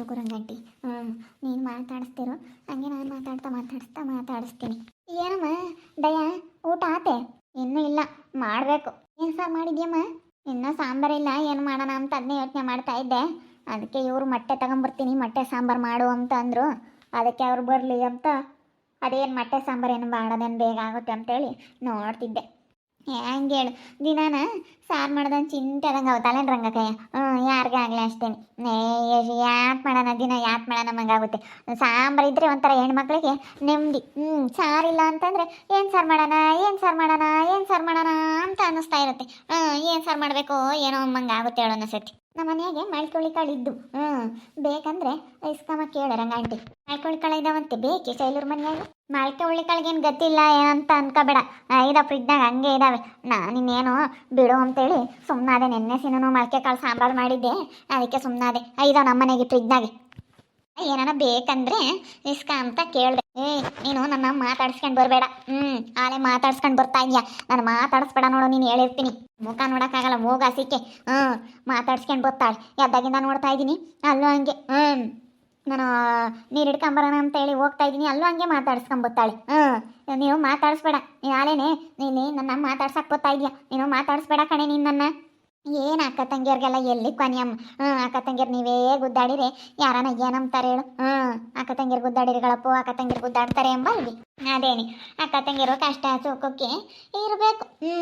ರಂಗಂಟಿ ಹ್ಞೂ ನೀನು ಮಾತಾಡಿಸ್ತಿರೋ. ಹಂಗೆ ನಾನು ಮಾತಾಡ್ತಾ ಮಾತಾಡಿಸ್ತಾ ಮಾತಾಡಿಸ್ತೀನಿ. ಏನಮ್ಮ, ದಯ, ಊಟ ಆತೆ? ಇನ್ನೂ ಇಲ್ಲ, ಮಾಡಬೇಕು. ಏನು ಸಾರು ಮಾಡಿದ್ಯಮ್ಮ? ಇನ್ನೂ ಸಾಂಬಾರಿಲ್ಲ ಏನು ಮಾಡೋಣ ಅಂತ ಅದನ್ನೇ ಯೋಚನೆ ಮಾಡ್ತಾ ಇದ್ದೆ. ಅದಕ್ಕೆ ಇವರು ಮೊಟ್ಟೆ ತಗೊಂಬರ್ತೀನಿ, ಮೊಟ್ಟೆ ಸಾಂಬಾರು ಮಾಡು ಅಂತ ಅಂದರು. ಅದಕ್ಕೆ ಅವ್ರು ಬರಲಿ ಅಂತ. ಅದೇನು ಮೊಟ್ಟೆ ಸಾಂಬಾರು ಏನು ಮಾಡೋದೇನು ಬೇಗ ಆಗುತ್ತೆ ಅಂತೇಳಿ ನೋಡ್ತಿದ್ದೆ. ಹೆಂಗೆ ಹೇಳು. ದಿನಾನ ಸಾರು ಮಾಡ್ದಂಗೆ ಚಿಂತೆ ಅದಂಗೆ ಅವತ್ತಲ್ಲ ರಂಗಕ್ಕಯ್ಯ ಹ್ಞೂ ಯಾರಿಗೆ ಆಗಲಿ ಅಷ್ಟೇನೆ. ನೇ ಯಾಕೆ ಮಾಡೋಣ ದಿನ, ಯಾಕೆ ಮಾಡೋಣ ಮಂಗಾಗುತ್ತೆ ಸಾಂಬಾರು ಇದ್ದರೆ ಒಂಥರ ಹೆಣ್ಮಕ್ಳಿಗೆ ನೆಮ್ಮದಿ ಹ್ಞೂ ಇಲ್ಲ ಅಂತಂದರೆ ಏನು ಸಾರು ಮಾಡೋಣ, ಏನು ಸಾರು ಮಾಡೋಣ, ಏನು ಸಾರು ಮಾಡೋಣ ಅಂತ ಅನ್ನಿಸ್ತಾ ಇರುತ್ತೆ. ಹ್ಞೂ ಏನು ಸಾರು ಮಾಡಬೇಕು ಏನೋ ಆಗುತ್ತೆ ಹೇಳೋ ಸತಿ ನಮ್ಮ ಮನೆಯಾಗೆ ಮಳ್ಕೊಳ್ಳಿ ಕಾಳು ಇದ್ದು ಹ್ಞೂ ಬೇಕಂದ್ರೆ ಇಸ್ಕಮ್ಮ ಕೇಳು ರಂಗಾಂಟಿ ಮಳ್ಕೊಳ್ಳಿ ಕಾಳು ಇದಾವಂತೆ ಬೇಕೆ ಶೈಲೂರ್ ಮನೆಯಾಗೆ? ಮಳ್ಕೆ ಹುಳ್ಳಿ ಕಾಳಿಗೇನು ಗತಿಲ್ಲ ಏನಂತ ಅನ್ಕೋಬೇಡ. ಐದ ಫ್ರಿಜ್ನಾಗ ಹಂಗೆ ಇದಾವೆ. ನಾನು ಇನ್ನೇನು ಬಿಡು ಅಂತೇಳಿ ಸುಮ್ಮನಾದೆ ನೆನ್ನೆ ಸಿನೂ ಮೊಳಕೆ ಕಾಳು ಸಾಂಬಾರು ಮಾಡಿದ್ದೆ. ಅದಕ್ಕೆ ಸುಮ್ಮನಾದೆ ಐದ ನಮ್ಮ ಮನೆಗೆ ಏನಾನ ಬೇಕಂದ್ರೆ ಇಸ್ಕ ಅಂತ ಕೇಳಿದೆ. ಏ, ನೀನು ನನ್ನ ಮಾತಾಡ್ಸ್ಕೊಂಡ್ ಬರಬೇಡ. ಹ್ಮ್, ಆಲೆ ಮಾತಾಡ್ಸ್ಕೊಂಡ್ ಬರ್ತಾ ಇದ್ಯಾ? ನಾನು ಮಾತಾಡಿಸ್ಬೇಡ ನೋಡು, ನೀನು ಹೇಳಿರ್ತೀನಿ. ಮುಖ ನೋಡಕ್ಕಾಗಲ್ಲ ಮೂಗ ಸಿಕ್ಕೆ ಹ್ಮ್, ಮಾತಾಡ್ಸ್ಕೊಂಡ್ ಬರ್ತಾಳೆ. ಎದ್ದಾಗಿಂದ ನೋಡ್ತಾ ಇದ್ದೀನಿ ಅಲ್ಲೂ ಹಂಗೆ. ಹ್ಮ್, ನಾನು, ನೀರು ಹಿಡ್ಕೊಂಬರೋಣ ಅಂತ ಹೇಳಿ ಹೋಗ್ತಾ ಇದ್ದೀನಿ ಅಲ್ಲೂ ಹಂಗೆ ಮಾತಾಡ್ಸ್ಕೊಂಡ್ ಬರ್ತಾಳೆ. ಹ್ಮ್ ನೀವು ಮಾತಾಡಿಸ್ಬೇಡ. ನೀನು ಆಲೇನೆ ನೀನು ನನ್ನ ಮಾತಾಡ್ಸಕ್ ಬರ್ತಾ ಇದೆಯಾ? ನೀನು ಮಾತಾಡಿಸ್ಬೇಡ ಕಣೆ ನೀನು ನನ್ನ. ಏನು ಅಕ್ಕ ತಂಗಿಯರಿಗೆಲ್ಲ ಎಲ್ಲಿ ಕೊನೆಯಮ್ಮ ಹ್ಞೂ ಅಕ್ಕ ತಂಗಿಯರ್ ನೀವೇ ಗುದ್ದಾಡಿರಿ. ಯಾರನ ಏನಂತಾರೆ ಹೇಳು. ಹ್ಞೂ ಅಕ್ಕ ತಂಗಿಯರ್ ಗುದ್ದಾಡಿರಿಗಳಪ್ಪು, ಅಕ್ಕ ತಂಗಿರ್ ಗುದ್ದಾಡ್ತಾರೆ ಎಂಬ ಅಲ್ಲಿ ಅದೇನಿ. ಅಕ್ಕ ತಂಗಿಯರು ಕಷ್ಟ ಸುಖಕ್ಕೆ ಇರಬೇಕು. ಹ್ಞೂ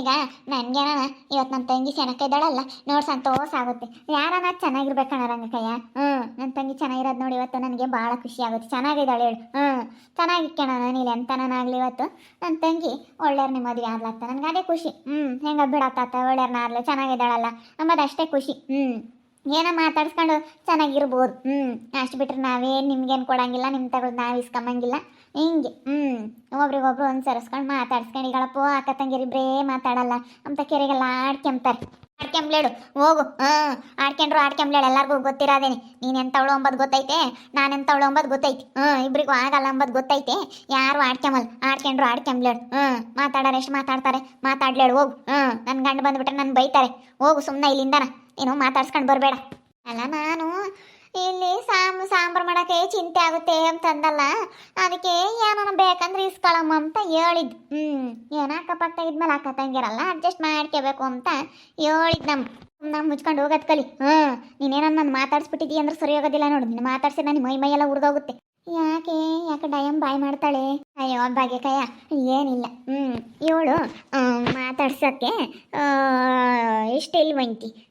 ಈಗ ನನಗೇನ ಇವತ್ತು ನನ್ನ ತಂಗಿ ಸೆಣಕ ಇದ್ದಾಳಲ್ಲ ನೋಡಿ ಸಂತೋಷ ಆಗುತ್ತೆ. ಯಾರನ ಚೆನ್ನಾಗಿರ್ಬೇಕಣ್ಣ ರಂಗಕಯ್ಯ ಹ್ಞೂ ನನ್ನ ತಂಗಿ ಚೆನ್ನಾಗಿರೋದು ನೋಡಿ ಇವತ್ತು ನನಗೆ ಭಾಳ ಖುಷಿ ಆಗುತ್ತೆ. ಚೆನ್ನಾಗಿದ್ದಾಳೆ ಹೇಳು. ಹ್ಞೂ ಚೆನ್ನಾಗಿಕ್ಕಣ ನೀನು ಎಂತನಾಗಲಿ ಇವತ್ತು. ನನ್ನ ತಂಗಿ ಒಳ್ಳೆಯವ್ರನ್ನ ಮದುವೆ ಆಗ್ಲತ್ತ ನನಗೆ ಅದೇ ಖುಷಿ. ಹ್ಞೂ ಹೆಂಗ ಬಿಡತ್ತಾತ ಒಳ್ಳೆಯವ್ರನ್ನ ಆಗ್ಲಿ ಚೆನ್ನಾಗಿದ್ದಾಳಲ್ಲ. ಅಂಬದು ಅಷ್ಟೇ ಖುಷಿ. ಹ್ಞೂ ಏನೋ ಮಾತಾಡ್ಸ್ಕೊಂಡು ಚೆನ್ನಾಗಿರ್ಬೋದು. ಹ್ಞೂ ಅಷ್ಟು ಬಿಟ್ರೆ ನಾವೇನು ನಿಮ್ಗೇನು ಕೊಡಂಗಿಲ್ಲ ನಿಮ್ಮ ತಗೊಳ್ದು ನಾವು ಇಸ್ಕೊಂಬಂಗಿಲ್ಲ. ಹಿಂಗೆ ಹ್ಞೂ ಒಬ್ರಿಗೊಬ್ರು ಒಂದು ಸರಿಸ್ಕೊಂಡು ಮಾತಾಡ್ಸ್ಕೊಂಡು ಈಗಳಪ್ಪ ಅಕ್ಕ ತಂಗಿರಿಬ್ರೇ ಮಾತಾಡಲ್ಲ. ಅಂತ ಕೆರೆಗೆಲ್ಲ ಆಡ್ಕೊಂತಾರೆ ಆಡ್ಕೊಂಬ್ಲೇಳು ಹೋಗು. ಹಾಂ ಆಡ್ಕೊಂಡ್ರು ಆಡ್ಕೊಂಬ್ಲೇಡು, ಎಲ್ಲರಿಗೂ ಗೊತ್ತಿರೋದೇನೆ. ನೀನು ಎಂತವಳು ಅಂಬದು ಗೊತ್ತೈತೆ? ನಾನು ಎಂತವಳು ಅಂಬದು ಗೊತ್ತೈತೆ? ಹ್ಞೂ ಇಬ್ಬರಿಗೂ ಆಗಲ್ಲ ಅಂಬದು ಗೊತ್ತೈತೆ? ಯಾರು ಆಡ್ಕೊಂಬಲ್ಲ ಆಡ್ಕೊಂಡ್ರು ಆಡ್ಕೊಂಬ್ಲೇಡು. ಹಾ ಮಾತಾಡೋರು, ಎಷ್ಟು ಮಾತಾಡ್ತಾರೆ? ಮಾತಾಡ್ಲೇಡು, ಹೋಗು. ಹಾ ನನ್ನ ಗಂಡು ಬಂದುಬಿಟ್ರೆ ನನ್ನ ಬೈತಾರೆ. ಹೋಗು ಸುಮ್ಮನೆ ಇಲ್ಲಿಂದನ. ನೀನು ಮಾತಾಡ್ಸ್ಕೊಂಡು ಬರಬೇಡ. ಅಲ್ಲ ನಾನು ಇಲ್ಲಿ ಸಾಮ್, ಸಾಂಬಾರು ಮಾಡೋಕ್ಕೆ ಚಿಂತೆ ಆಗುತ್ತೆ ಅಂತಂದಲ್ಲ ಅದಕ್ಕೆ ಏನೋ ಬೇಕಂದ್ರೆ ಇಸ್ಕೊಳಮ್ಮ ಅಂತ ಹೇಳಿದ್. ಹ್ಞೂ ಏನು ಅಕ್ಕಪಕ್ಕ ಅಕ್ಕ ತಂಗಿರಲ್ಲ ಅಡ್ಜಸ್ಟ್ ಮಾಡ್ಕೋಬೇಕು ಅಂತ ಹೇಳಿದ್ ನಮ್ಮ ನಮ್ಮ ಮುಚ್ಕೊಂಡು ಹೋಗೋದ್ ಕಲಿ. ಹ್ಞೂ ನೀನೇನೋ ನಾನು ಮಾತಾಡ್ಸ್ಬಿಟ್ಟಿದ್ದೀಯ ಅಂದ್ರೆ ಸರಿ ಹೋಗೋದಿಲ್ಲ ನೋಡು. ನೀನು ಮಾತಾಡ್ಸಿ ನನ್ನ ಮೈ, ಮೈಯೆಲ್ಲ ಉರಿದೋಗುತ್ತೆ. ಯಾಕೆ ಯಾಕೆ ಡಯಂ ಬಾಯ್ ಮಾಡ್ತಾಳೆ? ಅಯ್ಯೋ ಭಾಗ್ಯಕಯ್ಯ ಏನಿಲ್ಲ. ಹ್ಞೂ ಇವಳು ಮಾತಾಡ್ಸೋಕ್ಕೆ ಇಷ್ಟ ಸ್ಟೈಲ್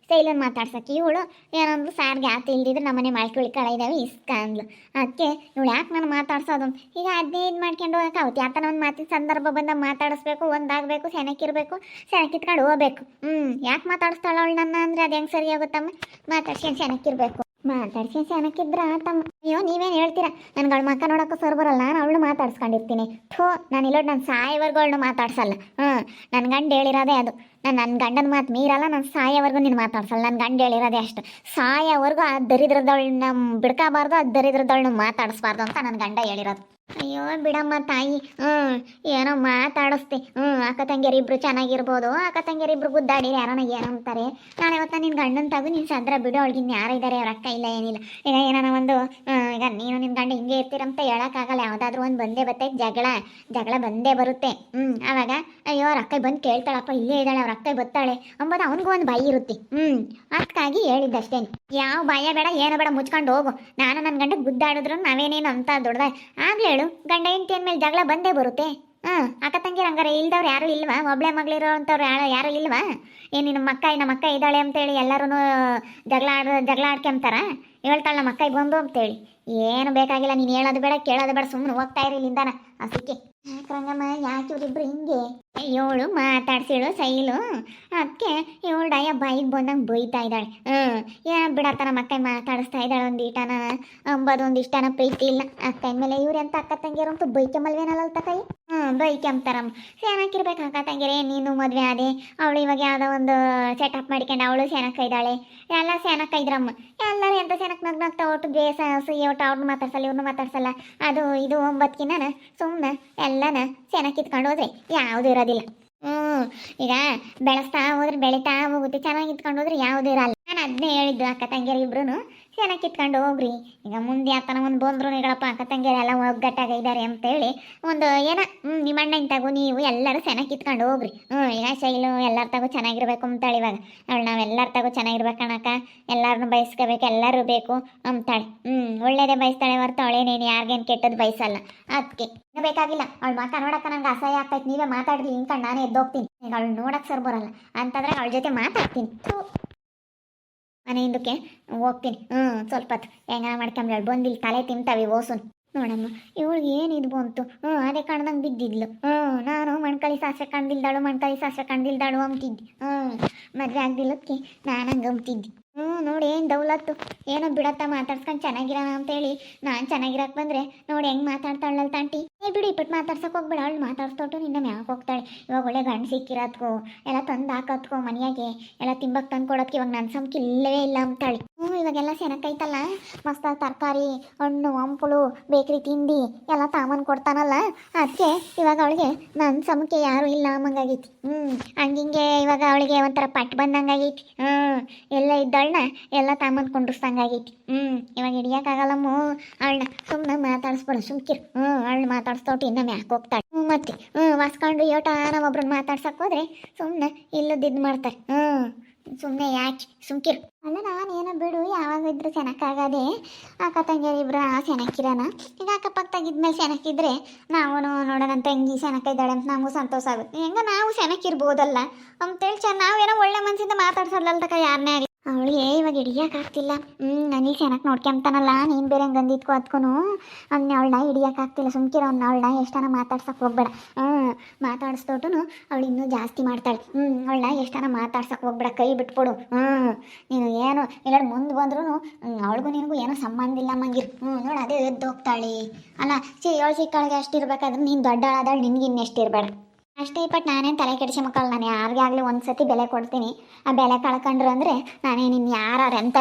ಸ್ಟೈಲನ್ನು ಮಾತಾಡ್ಸೋಕ್ಕೆ. ಇವಳು ಏನಂದ್ರು ಸಾರ್ ಆತ ಇಲ್ದಿದ್ರೆ ನಮ್ಮನೆ ಮಾಡ್ಕೊಳ್ಳಿ ಕಳ ಇದ್ದಾವೆ ಇಸ್ಕ ಅಂದ್ಲು. ಅದಕ್ಕೆ ಇವಳು ಯಾಕೆ ನಾನು ಮಾತಾಡ್ಸೋದು? ಈಗ ಹದಿನೈದು ಮಾಡ್ಕೊಂಡು ಹೋಗಕ್ಕಾಗುತ್ತೆ ಯಾತನ ಒಂದು ಮಾತಿನ ಸಂದರ್ಭ ಬಂದಾಗ ಮಾತಾಡಿಸ್ಬೇಕು, ಒಂದಾಗಬೇಕು ಸೆನಕ್ಕಿರಬೇಕು ಸೆನಕ್ಕಿತ್ಕೊಂಡು ಹೋಗ್ಬೇಕು. ಹ್ಞೂ ಯಾಕೆ ಮಾತಾಡಿಸ್ತಾಳ ಅವಳು ನನ್ನ ಅಂದರೆ? ಅದು ಹೆಂಗೆ ಸರಿ ಆಗುತ್ತಮ್ಮ ಮಾತಾಡ್ಸ್ಕೊಂಡು ಸೆನಕ್ಕಿರ್ಬೇಕು ಮಾತಾಡ್ಸಿ ಚೆನ್ನಾಗಿದ್ರ ತಮ್ಮ ಅಯ್ಯೋ, ನೀವೇನು ಹೇಳ್ತೀರಾ? ನನ್ಗಳ ಮಕ್ಕ ನೋಡೋಕೆ ಸರ್ ಬರಲ್ಲ. ನಾನು ಅವಳು ಮಾತಾಡ್ಸ್ಕೊಂಡಿರ್ತೀನಿ. ಥೋ, ನಾನು ಇಲ್ಲೋಡು ನಾನು ಸಾಯವರೆಗೂ ಅವಳನ್ನ ಮಾತಾಡ್ಸಲ್ಲ. ಹ್ಞೂ ನನ್ನ ಗಂಡ ಹೇಳಿರೋದೇ ಅದು. ನಾನು ನನ್ನ ಗಂಡನ ಮಾತು ಮೀರಲ್ಲ, ನಾನು ಸಾಯೋವರೆಗೂ ನೀನು ಮಾತಾಡ್ಸಲ್ಲ. ನನ್ನ ಗಂಡ ಹೇಳಿರೋದೇ ಅಷ್ಟು. ಸಾಯೋವರೆಗೂ ಆ ದರಿದ್ರದವಳನ್ನ ಬಿಡ್ಕೋಬಾರ್ದು, ಆ ದರಿದ್ರದವಳನ್ನ ಮಾತಾಡಿಸ್ಬಾರ್ದು ಅಂತ ನನ್ನ ಗಂಡ ಹೇಳಿರೋದು. ಅಯ್ಯೋ ಬಿಡಮ್ಮ ತಾಯಿ ಹ್ಞೂ ಏನೋ ಮಾತಾಡಿಸ್ತಿ. ಹ್ಞೂ ಅಕ್ಕ ತಂಗಿಯರಿಬ್ರು ಚೆನ್ನಾಗಿರ್ಬೋದು. ಅಕ್ಕ ತಂಗಿಯರಿಬ್ರು ಗುದ್ದಾಡಿರಿ ಯಾರನ್ನ ಅಂತಾರೆ. ನಾಳೆ ಇವತ್ತು ನಿನ್ನ ಗಂಡನ ತಗು, ನೀನು ಸದ್ರ ಬಿಡು, ಅವಳಿಗೆ ಇನ್ನು ಯಾರು ಇದ್ದಾರೆ ಅವ್ರ ಅಕ್ಕ ಇಲ್ಲ, ಏನಿಲ್ಲ. ಈಗ ಒಂದು ಈಗ ನೀನು ನಿನ್ನ ಗಂಡ ಹಿಂಗೆ ಇರ್ತೀರಂತ ಹೇಳೋಕ್ಕಾಗಲ್ಲ. ಯಾವುದಾದ್ರೂ ಒಂದು ಬಂದೇ ಬತ್ತೆ, ಜಗಳ ಜಗಳ ಬಂದೇ ಬರುತ್ತೆ. ಹ್ಞೂ ಆವಾಗ ಅಯ್ಯೋ, ಅವ್ರ ಅಕ್ಕ ಬಂದು ಕೇಳ್ತಾಳಪ್ಪ, ಇಲ್ಲೇ ಇದ್ದಾಳೆ, ಅವ್ರ ಅಕ್ಕ ಬತ್ತಾಳೆ ಅಂಬೋದು ಅವನಿಗೂ ಒಂದು ಬಾಯಿ ಇರುತ್ತೆ. ಹ್ಞೂ ಅದಕ್ಕಾಗಿ ಹೇಳಿದ್ದಷ್ಟೇ. ಯಾವ ಭಯ ಬೇಡ, ಏನು ಬೇಡ, ಮುಚ್ಕೊಂಡು ಹೋಗು. ನಾನು ನನ್ನ ಗಂಡ ಗುದ್ದಾಡಿದ್ರು ನಾವೇನೇನು ಅಂತ ದೊಡ್ಡದ ಆಗ್ಲೇ ಹೇಳು, ಗಂಡ ಹೆಂಡತಿ ಮೇಲೆ ಜಗಳ ಬಂದೇ ಬರುತ್ತೆ. ಹಾಂ, ಅಕ್ಕ ತಂಗಿರ ಹಂಗಾರೆ ಇಲ್ದವ್ರು ಯಾರು ಇಲ್ವಾ? ಒಬ್ಳೆ ಮಗಳಿರೋ ಅಂಥವ್ರು ಯಾರು ಯಾರು ಇಲ್ವಾ? ಏನು ನಿಮ್ಮ ಅಕ್ಕ ನಮ್ಮ ಅಕ್ಕ ಇದ್ದಾಳೆ ಅಂತೇಳಿ ಎಲ್ಲರೂ ಜಗಳ ಆಡ ಜಗಳ ಆಡ್ಕೊಂತಾರ ಹೇಳ್ತಾಳೆ ನಮ್ಮ ಅಕ್ಕ ಬಂದು ಅಂತೇಳಿ. ಏನು ಬೇಕಾಗಿಲ್ಲ, ನೀನು ಹೇಳೋದು ಬೇಡ, ಕೇಳೋದು ಬೇಡ ಸುಮ್ಮನೆ ಹೋಗ್ತಾ ಇರಿ ಇಲ್ಲಿಂದಾನ. ಅದಕ್ಕೆ ಯಾಕೆ ರಂಗಮ್ಮ ಯಾಕೆ ಇವ್ರಿಬ್ರು ಹಿಂಗೆ? ಇವಳು ಮಾತಾಡ್ಸಿಳು ಸೈಲು ಅದಕ್ಕೆ ಇವಳು ಡಯ ಬಾಯಿಗೆ ಬಂದಂಗೆ ಬೈತಾ ಇದ್ದಾಳೆ. ಹ್ಞೂ ಏನು ಬಿಡತ್ತ ನಮ್ಮ ಅಕ್ಕ ಮಾತಾಡಿಸ್ತಾ ಇದ್ದಾಳೆ ಒಂದು ಇಷ್ಟನ ಅಂಬದು ಪ್ರೀತಿ ಇಲ್ಲ. ಅಕ್ಕ ಮೇಲೆ ಇವ್ರು ಎಂತ ಅಕ್ಕ ತಂಗಿಯರು ಅಂತೂ ಬೈಕೆಂಬಲ್ವೇನಲ್ಲ ತಾಯಿ? ಹ್ಞೂ ಬೈಕೆಂಬ್ತಾರಮ್ಮ ಸೇನಕ್ಕಿರ್ಬೇಕು ಅಕ್ಕ ತಂಗಿರೇ? ನೀನು ಮದುವೆ ಆದೆ. ಅವಳು ಇವಾಗ ಯಾವುದೋ ಒಂದು ಸೆಟಪ್ ಮಾಡ್ಕೊಂಡು ಅವಳು ಸೇನಕ್ಕ ಇದ್ದಾಳೆ. ಎಲ್ಲ ಸೇನಕ್ಕ ಇದ್ರಮ್ಮ. ಎಲ್ಲರೂ ಎಂತ ಸೇನಕ್ಕೆ ನಗ್ ನಗ್ತಾ ಒಟ್ಟು ಬೇಸ ಸಿಹಿ ಒಟ್ಟು ಅವ್ರನ್ನ ಮಾತಾಡ್ಸಲ್ಲ ಇವ್ರನ್ನ ಮಾತಾಡ್ಸಲ್ಲ. ಅದು ಇದು ಒಂಬತ್ಕಿನ ಸುಮ್ಮನೆ ಎಲ್ಲನ ಸೇನಕ್ಕೆ ಇತ್ಕೊಂಡು ಹೋದ್ರೆ ಯಾವುದೂ ಇರೋದಿಲ್ಲ ಈಗ ಬೆಳೆಸ್ತಾ ಹೋದ್ರೆ ಬೆಳೀತಾ ಹೋಗುತ್ತೆ. ಚೆನ್ನಾಗಿ ಇತ್ಕೊಂಡು ಹೋದ್ರೆ ಯಾವುದೂ ಇರಲ್ಲ. ನಾನು ಅದನ್ನೇ ಹೇಳಿದ್ದು ಅಕ್ಕ ತಂಗಿಯರು ಇಬ್ರು ಚೆನ್ನಾಗಿ ಕಿತ್ಕೊಂಡು ಹೋಗ್ರಿ? ಈಗ ಮುಂದೆ ಆತನ ಒಂದು ಬಂದ್ರು ನೀಗಳಪ್ಪ, ಅಕ್ಕ ತಂಗಿಯರೆಲ್ಲ ಒಗ್ಗಟ್ಟಾಗ ಇದ್ದಾರೆ ಅಂತೇಳಿ ಒಂದು ಏನ ನಿಮ್ಮ ಅಣ್ಣ ತಗೋ ನೀವು ಎಲ್ಲರೂ ಚೆನ್ನಾಗಿ ಕಿತ್ಕೊಂಡು ಹೋಗ್ರಿ. ಹ್ಞೂ ಈಗ ಶೈಲು ಎಲ್ಲರ ತಗೋ ಚೆನ್ನಾಗಿರ್ಬೇಕು ಅಂತಾಳೆ ಇವಾಗ. ಅವಳು ನಾವು ಎಲ್ಲರ ತಗೋ ಚೆನ್ನಾಗಿರ್ಬೇಕು ಅಣ್ಣಕ್ಕ ಎಲ್ಲರನ್ನೂ ಬಯಸ್ಕೋಬೇಕು, ಎಲ್ಲರೂ ಬೇಕು ಅಂತಾಳೆ. ಹ್ಞೂ ಒಳ್ಳೇದೇ ಬಯಸ್ತಾಳೆ ಹೊರ್ತು ಅವಳೇನೇನು ಯಾರಿಗೇನು ಕೆಟ್ಟದ್ದು ಬಯಸಲ್ಲ. ಅದಕ್ಕೆ ಬೇಕಾಗಿಲ್ಲ. ಅವಳು ಮಾತಾ ನೋಡಕ್ಕ ನಂಗೆ ಅಸಹ್ಯ ಆಗ್ತೈತೆ. ನೀವೇ ಮಾತಾಡ್ರಿ ಹಿಂಕೊಂಡು ನಾನೇ ಎದ್ದೋಗ್ತೀನಿ. ಈಗ ಅವಳು ನೋಡಕ್ಕೆ ಸರ್ ಬರಲ್ಲ. ಅಂತಂದ್ರೆ ಅವಳ ಜೊತೆ ಮಾತಾಡ್ತೀನಿ. ಮನೆ ಹಿಂದಕ್ಕೆ ಹೋಗ್ತೀನಿ. ಹ್ಞೂ ಸ್ವಲ್ಪ ಹೊತ್ತು. ಹೆಂಗ ಮಾಡ್ಕೊಂಬ್ಳು ಬಂದಿಲ್ಲ ತಲೆ ತಿಂತಾವೆ ಓಸುನ್ ನೋಡಮ್ಮ, ಇವಳಿಗೆ ಏನಿದು ಬಂತು? ಹ್ಞೂ, ಅದೇ ಕಾಣ್ದಂಗೆ ಬಿದ್ದಿದ್ಲು. ಹ್ಞೂ, ನಾನು ಮಣ್ಕಳಿ ಸಾಸೆ ಕಾಣ್ದಿಲ್ದಾಳು, ಮಣ್ಕಳಿ ಸಾಸೆ ಕಾಣ್ದಿಲ್ದಾಳು ಅಂತಿದ್ದೆ ಹ್ಞೂ, ಮದುವೆ ಆಗ್ದಿಲ್ಲಕ್ಕೆ ನಾನು ಹಂಗೆ ಅಂತಿದ್ದೆ ಹ್ಞೂ, ನೋಡಿ ಏನು ದೌಲತ್ತು. ಏನೋ ಬಿಡತ್ತ ಮಾತಾಡ್ಸ್ಕೊಂಡು ಚೆನ್ನಾಗಿರೋಣ ಅಂತೇಳಿ ನಾನು ಚೆನ್ನಾಗಿರಕ್ಕೆ ಬಂದರೆ ನೋಡಿ ಹೆಂಗೆ ಮಾತಾಡ್ತಾಳಲ್ಲ ತಾಂಟಿ. ಏ ಬಿಡಿ ಇಪ್ಪಟ್ಟು ಮಾತಾಡ್ಸಕ್ಕೆ ಹೋಗ್ಬೇಡ. ಅವಳು ಮಾತಾಡ್ಸೋಟು ನಿನ್ನ ಮ್ಯಾಕ್ ಹೋಗ್ತಾಳೆ. ಇವಾಗ ಒಳ್ಳೆ ಗಂಡು ಸಿಕ್ಕಿರತ್ಕೋ, ಎಲ್ಲ ತಂದು ಹಾಕತ್ಕೋ ಮನೆಯಾಗೆ, ಎಲ್ಲ ತಿಂಬಕ್ಕೆ ತಂದು ಕೊಡೋದಕ್ಕೆ ಇವಾಗ ನನ್ನ ಸಂಖ್ಯೆ ಇಲ್ಲವೇ ಇಲ್ಲ ಅಂತಾಳೆ ಹ್ಞೂ ಇವಾಗೆಲ್ಲ ಸೆನಕೈತಲ್ಲ ಮಸ್ತ ತರಕಾರಿ, ಹಣ್ಣು, ಹಂಪಲು, ಬೇಕ್ರಿ, ತಿಂಡಿ ಎಲ್ಲ ತಾಮನ್ ಕೊಡ್ತಾನಲ್ಲ. ಅದಕ್ಕೆ ಇವಾಗ ಅವಳಿಗೆ ನನ್ನ ಸಮಕ್ಕೆ ಯಾರು ಇಲ್ಲ ಅಮ್ಮಂಗಾಗೈತಿ ಹ್ಞೂ ಹಂಗಿಂಗೆ ಇವಾಗ ಅವಳಿಗೆ ಒಂಥರ ಪಟ್ಟು ಬಂದಂಗಾಗೈತಿ. ಹ್ಞೂ ಎಲ್ಲ ಇದ್ದಾಳನ್ನ ಎಲ್ಲ ತಾಮನ್ ಕೊಂಡಿಸ್ದಂಗಾಗೈತಿ. ಹ್ಞೂ ಇವಾಗ ಹಿಡಿಯೋಕ್ಕಾಗಲ್ಲಮ್ಮ. ಅವಳನ್ನ ಸುಮ್ಮನೆ ಮಾತಾಡಿಸ್ಬೇಡ, ಸುಮ್ಕಿರು. ಹ್ಞೂ ಅವಳನ್ನ ಮಾತಾಡಿಸ್ತೋಟಿ ಇನ್ನೊಮ್ಮೆ ಯಾಕೆ ಹೋಗ್ತಾಳೆ? ಹ್ಞೂ ಮತ್ತೆ ಹ್ಞೂ ವಾಸ್ಕೊಂಡು ಯೋಟ ನಮ್ಮೊಬ್ರನ್ನ ಮಾತಾಡ್ಸಕ್ಕೆ ಹೋದ್ರೆ ಸುಮ್ಮನೆ ಇಲ್ಲದಿದ್ದು ಮಾಡ್ತಾರೆ. ಹ್ಞೂ ಸುಮ್ಮನೆ ಯಾಕೆ ಸುಮ್ಕಿರು. ಅಲ್ಲ ಬಿಡು ಯಾವಾಗ ಇದ್ರು ಚೆನ್ನಾಗಾಗದೆ ಅಕ್ಕ ತಂಗಿಯರು ಇಬ್ಬರು ಚೆನ್ನಾಗಿರೋಣ ಈಗ ಅಕ್ಕಪಕ್ಕದಾಗಿದ್ಮೇಲೆ ಸೆನಕ್ಕಿದ್ರೆ ನಾವು ನೋಡೋಣ ತಂಗಿ ಚೆನ್ನಾಗಿದ್ದಾಳೆ ಅಂತ ನಮಗೂ ಸಂತೋಷ ಆಗುತ್ತೆ. ಹೆಂಗ ನಾವು ಸೆನಕ್ಕಿರ್ಬೋದಲ್ಲ ಅಂತೇಳಿ ಚೆನ್ನ ನಾವೇನೋ ಒಳ್ಳೆ ಮನಸ್ಸಿಂದ ಮಾತಾಡ್ಸಲ್ಲ ತಕ ಯಾರನ್ನೇ ಆಗಲಿ. ಅವಳಿಗೆ ಇವಾಗ ಹಿಡಿಯೋಕ್ಕಾಗ್ತಿಲ್ಲ. ಹ್ಞೂ ನನಗೆ ಚೆನ್ನಾಗಿ ನೋಡ್ಕೊಂತಾನಲ್ಲ ನೀನು ಬೇರೆ ಹಂಗೆ ಅಂದಿದ್ಕೋ ಅದಕ್ಕೂ ಅವ್ನ ಅವಳನ್ನ ಹಿಡಿಯೋಕ್ಕಾಗ್ತಿಲ್ಲ. ಸುಮ್ಕಿರೋ ಅವ್ನ ಅವಳನ್ನ ಎಷ್ಟನ ಮಾತಾಡ್ಸಕ್ಕೆ ಹೋಗ್ಬೇಡ. ಹ್ಞೂ ಮಾತಾಡಿಸ್ದೊಟ್ಟು ಅವಳು ಇನ್ನೂ ಜಾಸ್ತಿ ಮಾಡ್ತಾಳೆ. ಹ್ಞೂ ಅವಳನ್ನ ಎಷ್ಟನ ಮಾತಾಡ್ಸಕ್ಕೆ ಹೋಗ್ಬೇಡ. ಕೈ ಬಿಟ್ಬಿಡು. ಹ್ಞೂ ನೀನು ಏನು ಇಲ್ಲ ಮುಂದೆ ಬಂದ್ರೂ ಅವಳಿಗೂ ನಿನಗೂ ಏನೋ ಸಂಬಂಧ ಇಲ್ಲ ಮಂಗಿರು ಹ್ಞೂ ನೋಡು, ಅದೇ ಎದ್ದು ಹೋಗ್ತಾಳೆ ಅಲ್ಲ ಸಿ ಏಳು ಅಷ್ಟು ಅಷ್ಟಿರ್ಬೇಕಾದ್ರೆ ನೀನು ದೊಡ್ಡಳಾದಳು ನಿನಗೆ ಇನ್ನೆಷ್ಟು ಇರಬೇಡ. ಅಷ್ಟೇ ಬಟ್ ನಾನೇನು ತಲೆ ಕೆಡಿಸಿ ಮಕ್ಕಳು, ನಾನು ಯಾರಿಗೆ ಆಗಲಿ ಒಂದು ಸತಿ ಬೆಲೆ ಕೊಡ್ತೀನಿ. ಆ ಬೆಲೆ ಕಳ್ಕೊಂಡ್ರು ಅಂದರೆ ನಾನೇ ನಿನ್ನ ಯಾರು ಎಂತ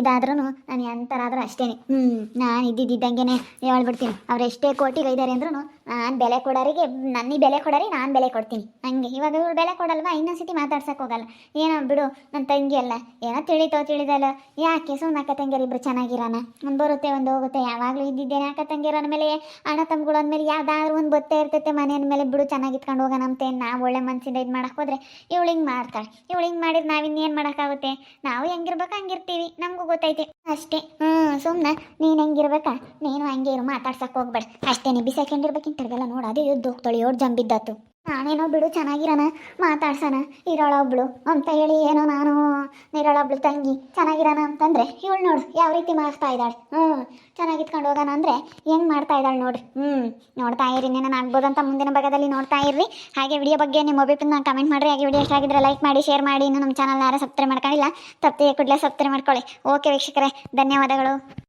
ಇದಾದ್ರೂ ನಾನು ಎಂಥರಾದ್ರೂ ಅಷ್ಟೇ ಹ್ಞೂ ನಾನು ಇದ್ದಿದ್ದಂಗೆ ಹೇಳ್ಬಿಡ್ತೀನಿ. ಅವ್ರು ಎಷ್ಟೇ ಕೋಟಿಗೆ ಇದ್ದಾರೆ ಅಂದ್ರೂ ನಾನು ಬೆಲೆ ಕೊಡೋರಿಗೆ ನನ್ನ ಬೆಲೆ ಕೊಡೋರಿಗೆ ನಾನು ಬೆಲೆ ಕೊಡ್ತೀನಿ. ಹಂಗೆ, ಇವಾಗ ಇವ್ರು ಬೆಲೆ ಕೊಡಲ್ವಾ? ಇನ್ನೊಂದು ಸತಿ ಮಾತಾಡ್ಸಕ್ಕೆ ಹೋಗಲ್ಲ. ಏನೋ ಬಿಡು ನನ್ನ ತಂಗಿ ಅಲ್ಲ. ಏನೋ ತಿಳಿತೋ ತಿಳಿದಲ್ಲ. ಯಾಕೆ ಸುಮ್ಮನೆ ಅಕ್ಕ ತಂಗಿಯರು ಇಬ್ರು ಚೆನ್ನಾಗಿರೋಣ ಒಂದು ಬರುತ್ತೆ, ಒಂದು ಹೋಗುತ್ತೆ. ಯಾವಾಗಲೂ ಇದ್ದಿದ್ದೇನೆ ಅಕ್ಕ ತಂಗಿರೋ ಅಂದಮೇಲೆ, ಅಣ್ಣ ತಮ್ಗಳು ಅಂದಮೇಲೆ ಯಾವ್ದಾದ್ರು ಒಂದು ಬತ್ತೇ ಇರ್ತೈತೆ ಮನೆ ಅಂದಮೇಲೆ ಬಿಡು, ಚೆನ್ನಾಗಿ ಅಂತ ನಾವು ಒಳ್ಳೆ ಮನಸ್ಸಿಂದ ಇದು ಮಾಡಕ್ಕೆ ಹೋದ್ರೆ ಇವಳು ಹಿಂಗೆ ಮಾಡ್ತಾಳೆ. ಇವಳು ಹಿಂಗೆ ಮಾಡಿದ್ರೆ ನಾವಿನ್ನೇನು ಮಾಡೋಕ್ಕಾಗುತ್ತೆ? ನಾವು ಹೆಂಗಿರ್ಬೇಕು ಹಂಗಿರ್ತೀವಿ. ನಮಗೂ ಗೊತ್ತೈತೆ. ಅಷ್ಟೇ. ಹ್ಞೂ ಸುಮ್ಮನೆ ನೀನು ಹೆಂಗಿರ್ಬೇಕ? ನೀನು ಹಂಗೆ ಇರು ಮಾತಾಡ್ಸಕ್ಕೆ ಹೋಗ್ಬೇಡ. ಅಷ್ಟೇ, ನೀ ಬಿಸಾಕೊಂಡಿರ್ಬೇಕಿಂತದೆಲ್ಲ ನೋಡು. ಅದೇ ಎದ್ದು ಹೋಗ್ತಾಳೆ ಏಳು ಜಂಬಿದ್ದಾತು. ನಾನೇನೋ ಬಿಡು, ಚೆನ್ನಾಗಿರೋಣ, ಮಾತಾಡ್ಸೋಣ ಇರೋಳೊಬ್ಳು ಅಂತ ಹೇಳಿ ಏನೋ ನಾನು ಇರೋಳೊಬ್ಳು ತಂಗಿ. ಚೆನ್ನಾಗಿರೋಣ ಅಂತಂದ್ರೆ ಇವಳು ನೋಡು ಯಾವ ರೀತಿ ಮಾಡ್ತಾ ಇದ್ದಾಳೆ. ಹ್ಞೂ ಚೆನ್ನಾಗಿತ್ಕೊಂಡು ಹೋಗೋಣ ಅಂದರೆ ಹೆಂಗೆ ಮಾಡ್ತಾ ಇದ್ದಾಳೆ ನೋಡಿ. ಹ್ಞೂ ನೋಡ್ತಾ ಇರಿ ನಾನು ಅಂತ ಮುಂದಿನ ಭಾಗದಲ್ಲಿ ನೋಡ್ತಾ ಇರ್ರಿ. ಹಾಗೆ ವಿಡಿಯೋ ಬಗ್ಗೆ ನಿಮ್ಮ ಅಭಿಪ್ರಾಯ ಕಮೆಂಟ್ ಮಾಡಿರಿ. ಹಾಗೆ ವಿಡಿಯೋ ಇಷ್ಟ ಆಗಿದ್ರೆ ಲೈಕ್ ಮಾಡಿ ಶೇರ್ ಮಾಡಿ. ಇನ್ನು ನಮ್ಮ ಚಾನಲ್ ಯಾರು ಸಬ್ಸ್ಕ್ರೈಬ್ ಮಾಡ್ಕೊಂಡಿಲ್ಲ, ತಪ್ಪದೆ ಕೂಡಲೇ ಸಬ್ಸ್ಕ್ರೈಬ್ ಮಾಡ್ಕೊಳ್ಳಿ. ಓಕೆ ವೀಕ್ಷಕರೇ, ಧನ್ಯವಾದಗಳು.